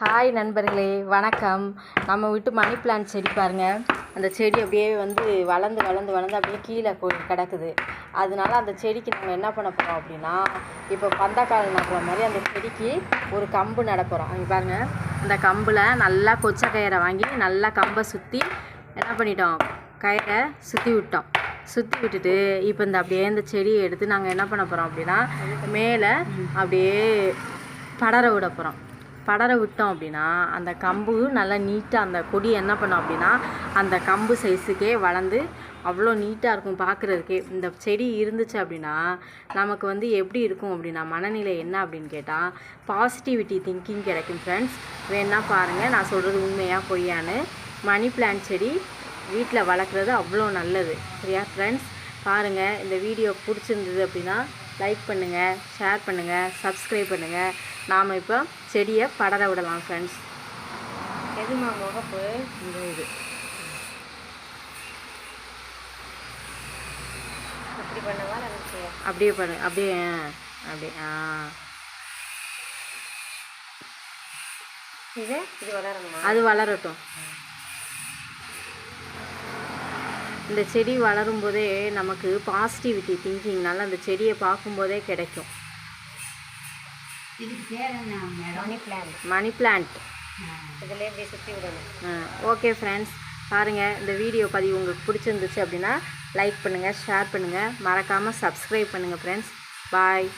Hi நண்பர்களே. வணக்கம். நம்ம விட்டு மணி பிளான்ட் செடி பாருங்கள் அந்த செடி அப்படியே வந்து வளர்ந்து வளர்ந்து வளர்ந்து அப்படியே கீழே கொ- கிடக்குது. அதனால அந்த செடிக்கு நாங்கள் என்ன பண்ண போகிறோம் அப்படின்னா இப்போ பந்தக்கால் நடக்கிற மாதிரி அந்த செடிக்கு ஒரு கம்பு நட போகிறோம் இங்கே பாருங்க. கம்பில் நல்லா கொச்சை கயிறை வாங்கி நல்லா கம்பை சுற்றி என்ன பண்ணிட்டோம்? கயிறை சுற்றி விட்டோம். சுற்றி விட்டுட்டு இப்போ இந்த அப்படியே இந்த செடியை எடுத்து நாங்கள் என்ன பண்ண போகிறோம் அப்படின்னா மேலே அப்படியே படர விட போகிறோம் படர விட்டோம் அப்படின்னா அந்த கம்பு நல்லா நீட்டாக அந்த கொடி என்ன பண்ணோம் அப்படின்னா அந்த கம்பு சைஸுக்கே வளர்ந்து அவ்வளோ நீட்டாக இருக்கும் பார்க்குறதுக்கே இந்த செடி இருந்துச்சு அப்படின்னா நமக்கு வந்து எப்படி இருக்கும் அப்படின்னா மனநிலை என்ன அப்படின்னு கேட்டால் பாசிட்டிவிட்டி திங்கிங் கிடைக்கும் ஃப்ரெண்ட்ஸ் வேணால் பாருங்கள் நான் சொல்கிறது உண்மையாக பொய்யான்னு. மணி பிளான்ட் செடி வீட்டில் வளர்க்குறது அவ்வளோ நல்லது சரியா ஃப்ரெண்ட்ஸ் பாருங்கள் இந்த வீடியோ பிடிச்சிருந்தது அப்படின்னா லைக் பண்ணுங்கள் ஷேர் பண்ணுங்கள் சப்ஸ்கிரைப் பண்ணுங்கள் நாம் இப்போ செடியை படர விடலாம் ஃப்ரெண்ட்ஸ் எதுமா முகப்பு இந்த இது. அப்படி பண்ணவா அப்படியே பண்ணு. அப்படியே ஆ, அப்படியே ஆ. இது? இது வளரணுமா? அது வளரட்டும். இந்த செடி வளரும் போதே நமக்கு பாசிட்டிவிட்டி திங்கிங்னால அந்த செடியை பார்க்கும்போதே கிடைக்கும். இதுக்கு பேர் என்ன மணி பிளான்ட் மணி பிளான்ட் இதில் இப்படி சுற்றி விடணும். ஓகே ஃப்ரெண்ட்ஸ் பாருங்கள் இந்த வீடியோ பதிவு உங்களுக்கு பிடிச்சிருந்துச்சு அப்படின்னா லைக் பண்ணுங்கள் ஷேர் பண்ணுங்கள் மறக்காமல் சப்ஸ்கிரைப் பண்ணுங்கள் ஃப்ரெண்ட்ஸ் பாய்